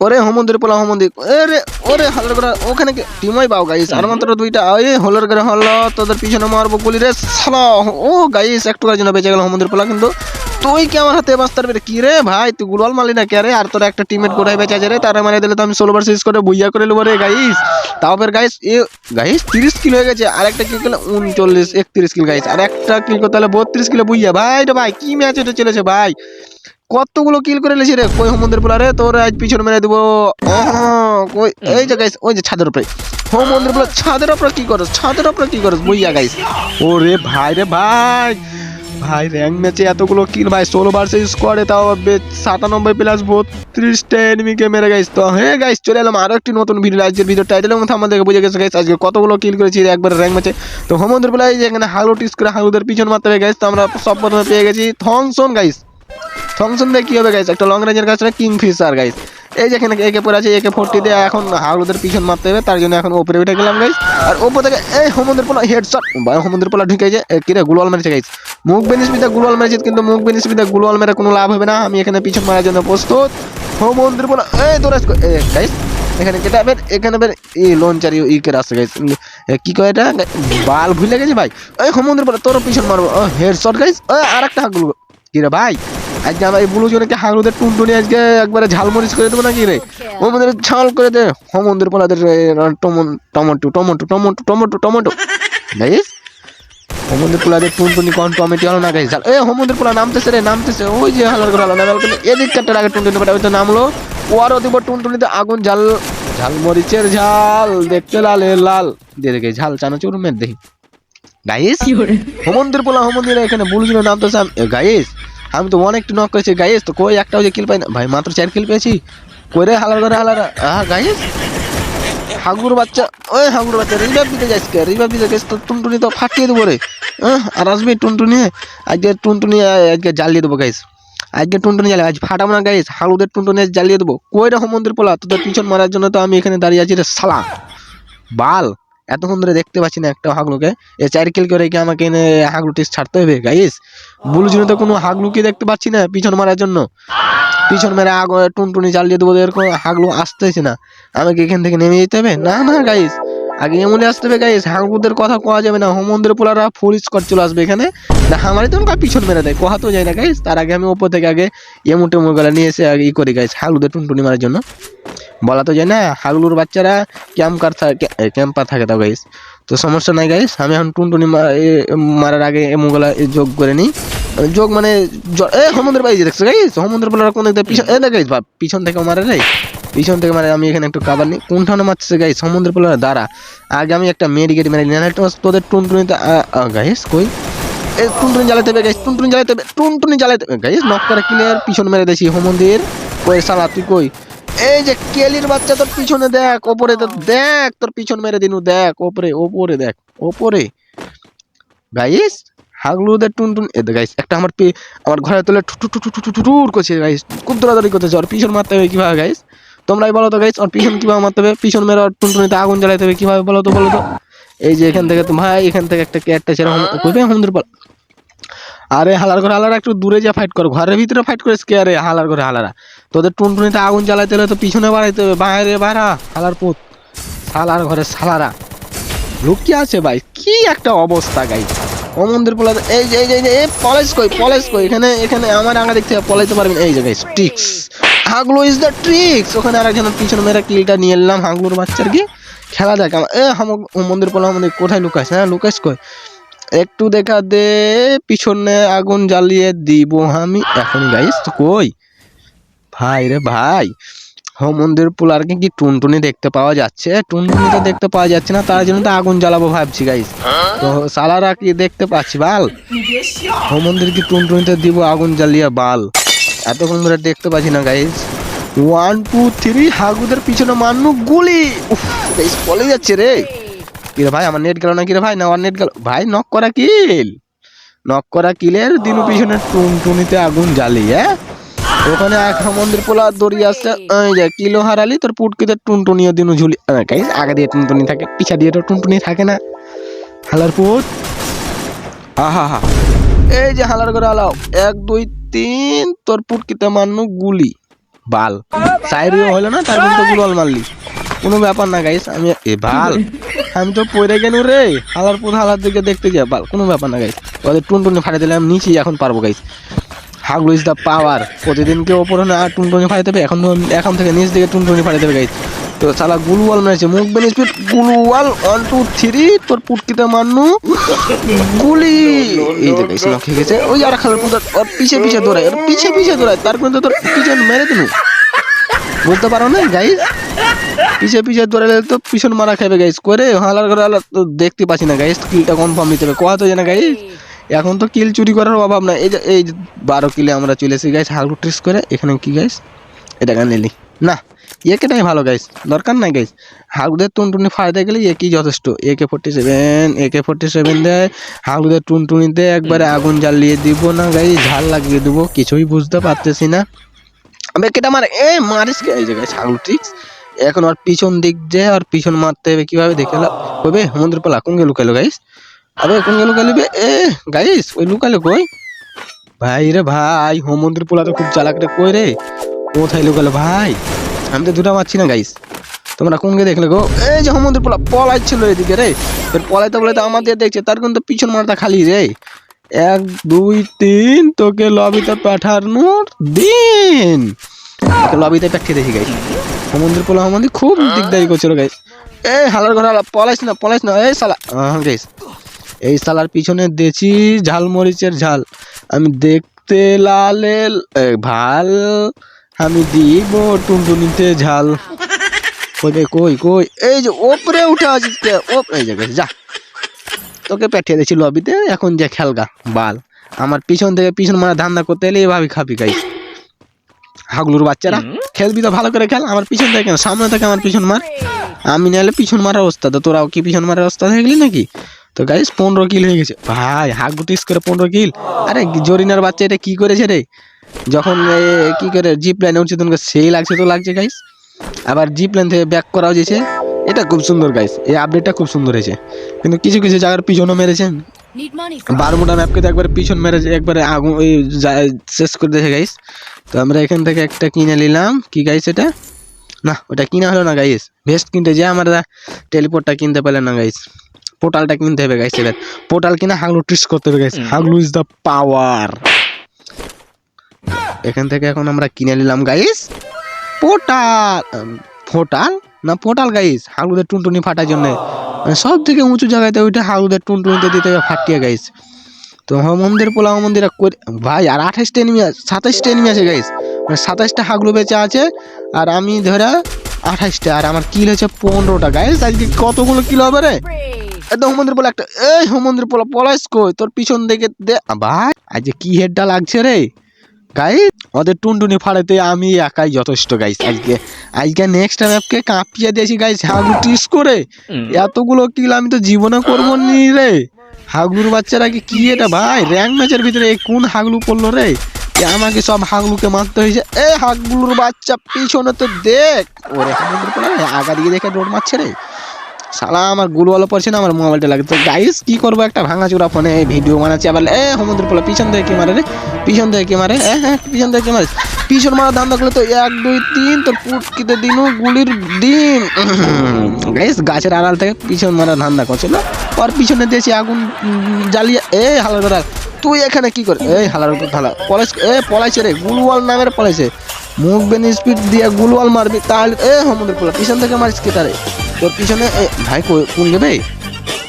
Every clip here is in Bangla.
ওরে হোমন্দির পোলা হোমন্দির এরে ওরে হালার করে ওখানে কি টিমই পাও গাইস আর মাত্র দুইটা ওই হলোর করে হলো তোদের পিছনে মারবো গুলি রে সালা ও গাইস একটু কার জন্য বেঁচে গেল হোমন্দির পোলা কিন্তু। তুই কি আমার হাতে বাঁচতে পারবি কি রে ভাই তুই গুলাল মারলি না কে রে? আর তোর একটা টিমমেট কোথায় বেঁচে আছে রে তারা মারিয়ে দিলে তো আমি ষোলো শেষ করে বুইয়া করে নেব রে গাইস তাও ফের গাইস এ গাইস তিরিশ কিলো হয়ে গেছে। আর একটা কিল করলে উনচল্লিশ একত্রিশ কিল গাইস আর একটা কিল করতে হলে বত্রিশ কিলো বুইয়া। ভাই রে ভাই কি ম্যাচ এটা চলেছে ভাই? কতগুলো কিল করে লেছি রে? কই হোমন্দির পোলা রে তোর আজ পিছন মেরে দেবো। কই এই যে গাইস ওই যে ছাদের উপরে। হোমন্দির পোলা ছাদের উপরে কি করস? ছাদের উপরে কি করস? বুইয়া গাইস ওরে ভাই রে ভাই। ভাই র্যাঙ্ক ম্যাচে এতগুলো কিল ভাই ষোলো ভার্সেস স্কোয়াডে তাও সাতানব্বই প্লাস বত্রিশটা এনিমিকে মেরে গাইস তো হ্যাঁ গাইস চলে এলাম আরও একটি নতুন ভিডিও আজকের ভিডিও টাইটেলের মধ্যে আমাদেরকে বুঝে গেছে গাইস আজকে কতগুলো কিল করেছি একবার র্যাঙ্ক ম্যাচে তো হোমন্দির যে এখানে হালু টিস করে হালুদের পিছন মারতে গাইস তো আমরা সব প্রথমে পেয়ে গেছি। থংসন গাইস থমসন দিয়ে কি হবে গাইস একটা লং রেঞ্জের কাছে কিং ফিশার গাইস এই যে এখানে একে পরে আছে, একে ফোরটি দিয়ে, এখন হাউলুদের পিছন মারতে হবে, তার জন্য এখন ওপরে উঠে গেলাম গাইস আর ওপর থেকে, এই হোমন্দির পোলা হেডশট ভাই হোমন্দির পোলা ঢুকে যে কিরে গুলওয়াল মেরেছে গাইস মুখ বেনিসবিদা গুলওয়াল মেরেছে কিন্তু মুখ বেনিসবিদা গুলওয়াল মেরে কোনো লাভ হবে না। আমি এখানে পিছন মারার জন্য প্রস্তুত। হোমন্দির পোলা, এই তোরা গাইস এখানে কেটে বের, এখানে বের, এই লঞ্চারি ইকে রাস্তা গাইস কি কয় এটা? বাল ভুলে গেছে, ভাই। এই হোমন্দির পোলা, তোর পিছন মারবো। হেডশট গাইস আর একটা হাগুলো কি রে ভাই? আজকে আমরা এই বুলু জনকে হাগুলোদের টুনটুনি আজকে একবারে ঝালমরিচ করে দেবো নাকি রে? ও মন্দির ঝাল করে দে। হোমন্দির পোলাদের tomato tomato tomato tomato tomato tomato guys হোমন্দির পোলাদের টুনটুনি কোন টমেটো হলো না গাইস এ হোমন্দির পোলা নামতেছে রে নামতেছে। ওই যে হালার করে হলো না কিন্তু এদিক কাটার আগে টুনটুনি পাটা হয়তো নামলো। ওয়ারও দিব টুনটুনিতে আগুন ঝাল ঝালমরিচের ঝাল দেখতে লাল এ লাল দিয়ে দেখে ঝাল চানাচুর মের দেখি গাইস হোমন্দির পোলা হোমন্দির এখানে বুলছিল নামতেছে। গাইস আমি তো অনেকটা নক করেছি। গাইস তো কই একটাও যে কিল পাই না? ভাই মাত্র চার কিল পেয়েছি। কই রে হালার করে হালার? আহ গাইস। হাগুর বাচ্চা ওই হাগুর বাচ্চা রিভাইভ দিতে যাইস কে? রিভাইভ দিতে গেছ তো টুনটুনি তো ফাটিয়ে দেবো রে। আহ, আর আসবি টুনটুনি? আজকে টুনটুনি আজকে জ্বালিয়ে দেবো গাইস। আজকে টুনটুনি জ্বালিয়ে আজ ফাটাবো না গাইস। হালুদের টুনটুনি জ্বালিয়ে দেবো। কই রে হোমন্দির পোলা? তোদের পিছন মারার জন্য তো আমি এখানে দাঁড়িয়ে আছি রে সালা। বাল। এতক্ষণ ধরে দেখতে পাচ্ছি না একটা হাগলুকে। এ চার কিল করে কি আমাকে এনে হাগলু টেস্ট ছাড়তে হবে? গাইস বুলু জন্য তো কোনো হাগলুকে দেখতে পাচ্ছি না পিছন মারার জন্য। পিছন মেরে আগ, টুনটুনি চালিয়ে দেবো এরকম হাগলু আসতেছে না। আমাকে এখান থেকে নেমে যেতে হবে? না না গাইস আগে এমনি আসতে হবে গাইস হাগলুদের কথা কোয়া যাবে না। হোমন্দের পোলারা ফুল স্কট চলে আসবে এখানে। না, আমারই তো পিছন মেরে দেয় কোহা তো যায় না গাইস তার আগে আমি ওপর থেকে আগে এমু টেমু গলা নিয়ে এসে আগে ই করি গাইস হাগলুদের টুনটুনি মারার জন্য। বলা তো যায় না, হাগলুর বাচ্চারা ক্যাম্পার থাকে ক্যাম্পার থাকে তাও গাইস তো সমস্যা নাই গাইস আমি এখন টুনটুনি মারার আগে এমুগুলা যোগ করে নিই। যোগ মানে এ সমুদ্র পাই দেখছ গাইস সমুদ্র বলার কোন দিয়ে পিছন এ না গাইস বাপ, পিছন থেকে মারে রে। পিছন থেকে মারে, আমি এখানে একটু কাবার নিই। কোনখানে মারছে গাইস সমুদ্র বলার দ্বারা আগে আমি একটা মেডিকেট মেরে নিই তোদের টুনটুনিতে গাইস কই? এ, টুনটুনি জ্বালাতে হবে গাইস টুনটুনি জ্বালাতে হবে, টুনটুনি জ্বালাতে হবে। গাইস নক করে ক্লিয়ার পিছন মেরে দেছি হোমন্দির। কই সালা তুই কই? এই যে কেলির বাচ্চা তোর পিছনে দেখ ওপরে তো দেখ তোর পিছন মেরে দিনু দেখ ওপরে ওপরে দেখ ওপরে। গাইস হাগলুদের টুনটুন এ গাইস একটা আমার পে আমার ঘরে তোলে টু টু টু টু টু টু টুর করছে গাইস খুব দৌড়াদৌড়ি করতেছে ওর পিছন মারতে হবে কীভাবে গাইস তোমরাই বলো তো গাইস ওর পিছন কীভাবে মারতে হবে? পিছন মেরে ওর টুনটুনিতে আগুন জ্বালাতে হবে কীভাবে বলো তো বলো তো? এই যে এখান থেকে তো ভাই এখান থেকে একটা ক্যাটটা ছেড়ে কইবে আমাদের বল আরে হালার ঘরে হালারা একটু দূরে যা ফাইট কর ঘরের ভিতরে ফাইট করিস কে আরে হালার ঘরে হালারা। তোদের টুনটুনিতে আগুন জ্বালাইতে হলে তো পিছনে বাড়াইতে হবে, বাইরে বাড়া হালার পুত সালার ঘরে সালারা লুকিয়ে আছে ভাই? কি একটা অবস্থা গাই। ও মন্দির পোলা এই যে এই যে, এই পলেজ কই পলেজ কই? এখানে এখানে আমার আঙা দেখতে পলাইতে পারবেন। এই যে গাইস ট্রিক্স হাগলু ইজ দ্য ট্রিক্স ওখানে আর আরেকজনের পিছনে মেরে কিলটা নিয়ে এলাম হাগলুর বাচ্চার কি? খেলা দেখ আমার এ হাম মন্দির পোলা মন্দির কোথায় লুকাইস হ্যাঁ লুকাইস কই? একটু দেখা দে, পিছনে আগুন জ্বালিয়ে দিব আমি। এখনই গাইস, তো কই? ভাই রে ভাই। হো মন্দির পোলারকে কি টুনটুনি দেখতে পাওয়া যাচ্ছে? টুনটুনি তো দেখতে পাওয়া যাচ্ছে না তার জন্য তো আগুন জ্বালাবো ভাবছি গাইস তো সালারা কি দেখতে পাচ্ছি বাল? হো মন্দির কি টুনটুনিতে দিব আগুন জ্বালিয়ে বাল? এতক্ষণ ধরে দেখতে পাচ্ছি না গাইস ওয়ান টু থ্রি হাগুদের পিছনে মান্নু গুলি। উফ গাইস পলে যাচ্ছে রে। কি রে ভাই আমার নেট গেল না কি রে ভাই? না আমার নেট গেল ভাই নক করা কিল নক করা কিলের দিনু পিছনে টুনটুনিতে আগুন জ্বালিয়ে। হ্যাঁ ওখানে এক মন্দির পোলা দড়ি এই যে কিলো হারালি তোর পুটকিতে টুনটুনিও দিনু ঝুলি। গাইস, আগে দিয়ে টুনটুনি থাকে, পিছা দিয়ে তো টুনটুনি থাকে না। হালার পুট আহা হা এই যে হালার করে হালাও এক, দুই, তিন, তোর পুটকিতে মান্নু গুলি। বাল। সাইরিও হলো না, তার মধ্যে গুলওয়াল মারলি। কোনো ব্যাপার না, গাইস, আমি এ বাল। আমি তো পড়ে গেল রে। হালার পুর হালার দিকে দেখতে যাই বাল। কোনো ব্যাপার না, গাইস। ওদের টুনটুনি ফাটে দিলে আমি নিচেই এখন পারব, গাইস। হাগলু ইজ দ্য পাওয়ার। প্রতিদিনকে ওপরে না টুনটুনি ফাটে দেবে। এখন এখন থেকে নিচ দিকে টুনটুনি ফাটে দেবে গাইস তো সালা গুলওয়াল মেরেছে। মুখ বেনে স্পিড গুলওয়াল ওয়ান টু থ্রি তোর পুটকিতে মান্নু। গুলি। এই যে গাইস নক খেয়ে গেছে। ওই আর খালার পুতার ওর পিছে পিছে দৌড়ায়, ওর পিছে পিছে দৌড়ায়। তার কিন্তু তোর পিছন মেরে দিনু। বুঝতে পারো না গাইস পিছে পিছে দৌড়ালে তো পিছন মারা খাবে গাইস করে হালার করে দেখতে পাচ্ছি না গাইস কিলটা কনফার্ম নিতে হবে। কথা তো জানা গাইস এখন তো কিল চুরি করার অভাব না এই যে, এই বারো কিলে আমরা চলে এসেছি গাইস হালু ট্রিস করে। এখানে কি গাইস এটা গান নিলি না একেটাই ভালো গাইস দরকার নাই গাইস হাগুদের টুনটুনি ফায়দা গেলে একই যথেষ্ট। AK forty seven AK forty seven দেয়। হাগুদের টুনটুনিতে একবারে আগুন জ্বালিয়ে দিব না গাইস ঝাল লাগিয়ে দেবো। কিছুই বুঝতে পারতেছি না। আবে, কেটা মারে? এ, মারিস কে? এই গাইস হাগলু ট্রিক্স এখন ওর পিছন দিক যে, আর পিছন মারতে হবে কীভাবে দেখে কইবে সমুদ্র পালা কোন গেল লুকাইলো গাইস আবে কোন গেল লুকাইলো বে এ, গাইস, ওই লুকাইলো কই? ভাই রে ভাই হোমন্দির পোলা তো খুব চালাক রে, কই রে? কোথায় লুকালো ভাই, আমি তো দুটা মারছি না, গাইস। তোমরা কোন দেখলে গো? এই যে হোমন্দির পোলা পলাইছিল এদিকে রে। এর পলাইতে পলাইতে আমাদের দেখছে, তার কিন্তু পিছন মারটা খালি রে। এক, দুই, তিন, তোকে লবিতে পাঠানোর দিন। লবিতে পাঠিয়ে দেখি, গাইস। সমুদ্র পোলা আমাদের খুব দিকদারি করছিল, গাইস। এই হালার ঘর হালা, পলাইস না পলাইস না এই সালা হ্যাঁ গাইস। এই সালার পিছনে দেছি ঝালমরিচের ঝাল। আমি দেখতে লালে ভালো। আমি দিব টুনটুনিতে ঝাল। কই কই কই? এই যে ওপরে উঠে আছিস এই যে গাইস, যা। তোকে পাঠিয়ে দিয়েছি লবিতে এখন যে খেলগা বাল। আমার পিছন থেকে পিছন মারা ধান্দা করতে এলে এভাবে খাবি গাই। হাগলুর বাচ্চারা খেলবি তো ভালো করে খেল আমার পিছন থেকে সামনে থেকে আমার পিছন মার। আমি নাহলে পিছন মারার অবস্থা তো তোরাও কি পিছন মারার অবস্থা হয়ে গেলি নাকি? তো গাইস পনেরো কিল হয়ে গেছে। ভাই হাগু টিস করে পনেরো কিল আরে জরিনার বাচ্চা এটা কি করেছে রে? যখন কি করে জিপ লাইনে উঠছে তখন সেই লাগছে তো লাগছে গাইস আবার জিপ লাইন থেকে ব্যাক করাও যেছে এটা খুব সুন্দর গাইস এই আপডেটটা খুব সুন্দর হয়েছে। কিন্তু কিছু কিছু জায়গার পিছনও মেরেছেন. বারমুডা ম্যাপকে তো একবার পিছন মেরে একবারে আগুন ওই শেষ করে দিয়েছে গাইস তো আমরা এখান থেকে একটা কিনে নিলাম। কি গাইস এটা? না ওটা কিনা হলো না গাইস ভেস্ট কিনতে যে আমরা টেলিপোর্টটা কিনতে পারলাম না গাইস পোর্টালটা কিনতে হবে গাইস এবার। পোর্টাল কিনা হাগলু ট্রিস করতে হবে গাইস হাগলু ইজ দ্য পাওয়ার এখান থেকে এখন আমরা কিনে নিলাম গাইস পোর্টাল। পোর্টাল না পোর্টাল গাইস হাগলুদের টুনটুনি ফাটার জন্য। মানে সব থেকে উঁচু জায়গাতে ওইটা হাগলুদের টুনটুনিতে দিতে হবে ফাটিয়ে গাইস তো মন্দির পোলাও মন্দির করে ভাই আর আঠাশটা এনিমি আছে সাতাশটা এনিমি আছে গাইস মানে সাতাশটা হাগলু বেঁচে আছে আর আমি ধরা আঠাশটা আর আমার কিল হচ্ছে পনেরোটা গাইস আজকে কতগুলো কিল হবে রে? একদম হোমন্দির পোলা একটা এই হোমন্দির পোলা পলাইস কই? তোর পিছন দিকে দে। ভাই আজকে কি হেডটা লাগছে রে? গাইস ওদের টুনটুনি ফাড়াতে আমি একাই যথেষ্ট গাইস আজকে আজকে নেক্সট ম্যাপকে কাঁপিয়ে দিয়েছি গাইস হাগলু টিস করে। এতগুলো কিল আমি তো জীবনে করব নি রে। হাগুর বাচ্চারা কি এটা ভাই? র্যাঙ্ক ম্যাচের ভিতরে কোন হাগলু পড়ল রে? আমাকে সব হাগলুকে মারতে হয়েছে। এ, হাগলুর বাচ্চা, পিছনে তো দেখ। ওরে আগা দিকে দেখে রোড মারছে রে। শালা, আমার গুলওয়ালো পড়ছে না, আমার মোবাইলটা লাগে। তো গাইস কি করব? একটা ভাঙাচোরা ফোনে ভিডিও বানাচ্ছি। আবার, এ সমুদ্র পোলা, পিছন থেকে কি মারে রে? পিছন থেকে কি মারে? হ্যাঁ হ্যাঁ পিছন থেকে কি মারে? পিছন মারা ধান্দা করলে তো এক, দুই, তিন, তোর পুটকিতে দিনু, গুলির দিন। গাইস গাছের আড়াল থেকে পিছন মারা ধান্দা করছিল ওর পিছনে দিয়েছি আগুন জ্বালিয়ে। এ, হালার কথা তুই এখানে কি করে এই হালার উপর ঢালা। পলাইস এ, পলাইছে রে, গুলওয়াল নামের পলাইছে। মুখ বেন স্পিড দিয়ে গুলওয়াল মারবি, তাহলে এ সমুদ্র পোলা, পিছন থেকে মারিস কে তারে? তোর পিছনে এ, ভাই কোন যাবে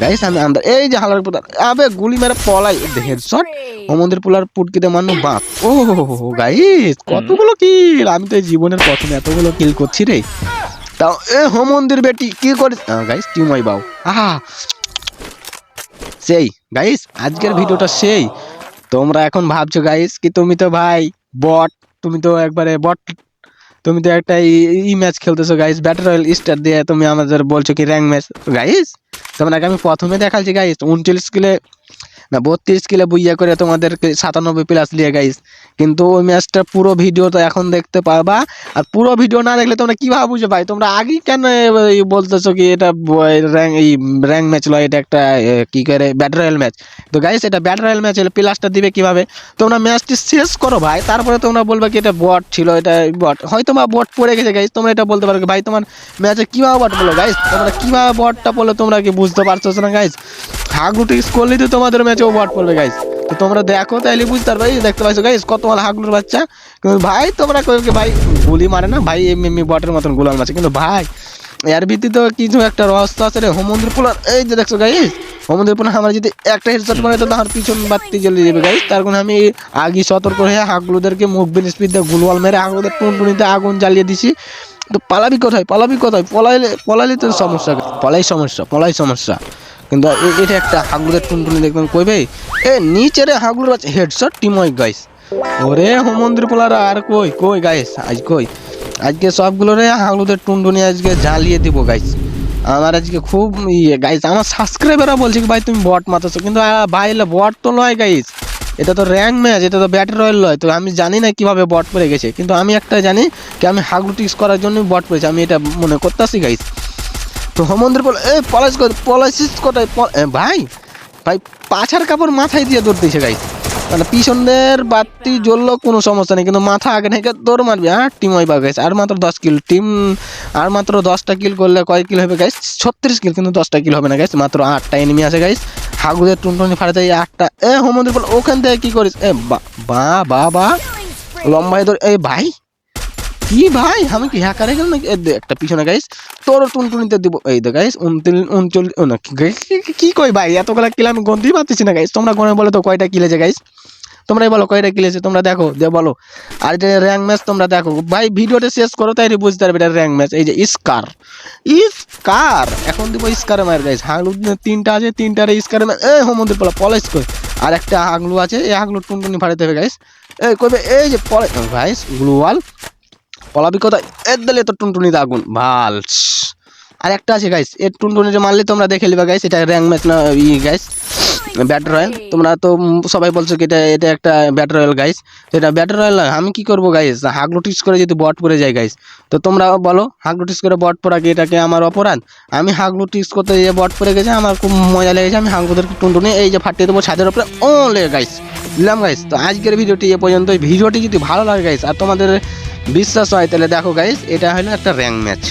গাইস, আমি আমরা এই যে হালার পুতার আবে, গুলি মেরে পলাই। হেডশট সমুদ্র পোলার পুটকিতে মান্য বাপ। ও, গাইস, কতগুলো কিল আমি তো জীবনের প্রথমে এতগুলো কিল করছি রে। তাও এ, হোমন্দির বেটি, কি করে গাইস, টিউমাই বাউ। আহা সেই গাইস আজকের ভিডিওটা সেই। তোমরা এখন ভাবছ গাইস কি তুমি তো ভাই বট তুমি তো একবারে বট তুমি তো একটা ই ম্যাচ খেলতেছো গাইস ব্যাটার রয়্যাল স্টার দিয়ে তুমি আমাদের বলছো কি র্যাঙ্ক ম্যাচ গাইস তোমাকে আমি প্রথমে দেখাচ্ছি গাইস উনচল্লিশ কিলে না, বত্রিশ কিলো বুইয়া করে তোমাদেরকে সাতানব্বই প্লাস দিয়ে গাইস কিন্তু ওই ম্যাচটার পুরো ভিডিও তো এখন দেখতে পারবা। আর পুরো ভিডিও না দেখলে তোমরা কীভাবে বুঝবে ভাই, তোমরা আগেই কেন বলতেছো কি এটা র্যাঙ্ক এই র্যাঙ্ক ম্যাচ লয়, এটা একটা কি করে ব্যাট রয়্যাল ম্যাচ তো গাইস এটা ব্যাট রয়্যাল ম্যাচ হলে প্লাসটা দিবে কীভাবে? তোমরা ম্যাচটি শেষ করো ভাই, তারপরে তোমরা বলবে কি এটা বট ছিল, এটা বট হয়তো বা বট পড়ে গেছে গাইস তোমরা এটা বলতে পারো ভাই, তোমার ম্যাচে কীভাবে বট বলো? গাইস তোমরা কীভাবে বটটা বলল তোমরা কি বুঝতে পারছ না গাইস হাগুটি টিক্স করলে তো তোমাদের ম্যাচেও বট পড়বে গাইস তো তোমরা দেখো, তাইলে বুঝতে পারবে দেখতে পাইছো গাইস কত মাল হাগলুর বাচ্চা। ভাই, তোমরা কই কি ভাই গুলি মারে না? ভাই এমনি এমনি বটের মতন গুলাল মারছে কিন্তু ভাই, এর ভিত্তিতে কিছু একটা রহস্য আছে রে। হোমন্দির পোলার, এই যে দেখছ গাইস হোমন্দির পোলার আমার যদি একটা হেডশট মারে, তো তার পিছন বাত্তি জ্বলে যাবে গাইস তার কারণে আমি আগে সতর্ক হয়ে হাগলুদেরকে মুভমেন্ট স্পিড দিয়ে গুলওয়াল মেরে হাগলুদের টুনটুনিতে আগুন জ্বালিয়ে দিছি। তো পালাবি কোথায়? পালাবি কোথায়? পলাইলে পলাইলে তো সমস্যা পলাই সমস্যা পলাই সমস্যা। কিন্তু এটা একটা হাগলুদের টুনটুনি দেখবেন। কইবে এ নিচে রে হাগলুর আছে হেডশট, টিময় গাইস। ওরে, হোমন্দির পোলারা, আর কই কই গাইস? আজ কই? আজকে সবগুলো রে হাগলুদের টুনটুনি আজকে জ্বালিয়ে দিব গাইস। আমার আজকে খুব ইয়ে গাইস, আমার সাবস্ক্রাইবাররা বলছে ভাই, তুমি বট মাতাছো। কিন্তু ভাই বট তো নয় গাইস। এটা তো র্যাঙ্ক ম্যাচ এটা তো ব্যাট রয়্যাল নয় তো আমি জানি না কীভাবে বট পড়ে গেছে। কিন্তু আমি একটা জানি কি, আমি হাগলু টিক্স করার জন্য বট পড়েছি। আমি এটা মনে করতেছি গাইস। তো হোমন্দির বলে এ পলাশ পলাশিস কোথায়? এ, ভাই ভাই পাছার কাপড় মাথায় দিয়ে দৌড় দিয়েছে গাইস। মানে পিছনের বাতি জ্বললো কোনো সমস্যা নেই কিন্তু মাথা আগে থেকে দৌড় মারবে হ্যাঁ টিম ওই বা গাইস। আর মাত্র দশ কিল টিম আর মাত্র দশটা কিল করলে কয় কিল হবে গাইস? ছত্রিশ কিল কিন্তু দশটা কিল হবে না গাইস মাত্র আটটা এনিমি আছে গাইস। হাগুদের টুনটুনি ফাড়াতে এই আটটা এ হোমন্দির বলে ওখান থেকে কি করিস? এ বা বা বা লম্বাই ধরে এই ভাই কি ভাই আমি কি হ্যাকারে গেল নাকি? একটা পিছনে গাইস তোর টুনটুনিতে দিব। এই দে গাইস উনত্রিশ উনচল্লিশ না, কি- কই ভাই? এতগুলা কিল আমি গন্তেই পাচ্ছি না গাইস তোমরা গনে বলো তো কয়টা কিলেছে গাইস তোমরাই বলো কয়টা কিলেছে তোমরা দেখো যে বলো। আর এটা র্যাঙ্ক ম্যাচ তোমরা দেখো ভাই ভিডিওটা শেষ করো তাই বুঝতে পারবে এটা র্যাঙ্ক ম্যাচ এই যে স্কার স্কার এখন দিব স্কারে মার গাইস হাগলু তিনটা আছে তিনটারে স্কারে মার এই হোমন্দির পলা পলাইস কই? আর একটা হাগলু আছে এই হাগলু টুনটুনি ফাড়াতে হবে গাইস এই কইবে এই যে পলাই গাইস গ্লোয়াল পলাবি কোথায় এর দিলে তো টুনটুনিতে আগুন। ভালো। আর একটা আছে গাইস এর টুনটুনি যে মারলে তোমরা দেখে নিবা গাইস এটা র্যাঙ্ক ম্যাচ না, ই গাইস ব্যাট রয়্যাল তোমরা তো সবাই বলছো কি এটা এটা একটা ব্যাট রয়্যাল গাইস এটা ব্যাট রয়্যাল আমি কি করব গাইস হাগলো টিস করে যদি বট পড়ে যায় গাইস তো তোমরা বলো হাগলো টিস করে বট পড়া কি এটাকে আমার অপরাধ? আমি হাগলো টিস করতে যে বট পড়ে গেছে, আমার খুব মজা লেগেছে, আমি হাগলোদেরকে টুনটুনি, এই যে ফাটিয়ে দেবো ছাদের উপরে ও লেগে গাইস দিলাম গাইস তো আজকের ভিডিওটি এ পর্যন্ত ভিডিওটি যদি ভালো লাগে গাইস আর তোমাদের বিশ্বাস হয়, তাহলে দেখো গাইস এটা হলো একটা র্যাঙ্ক ম্যাচ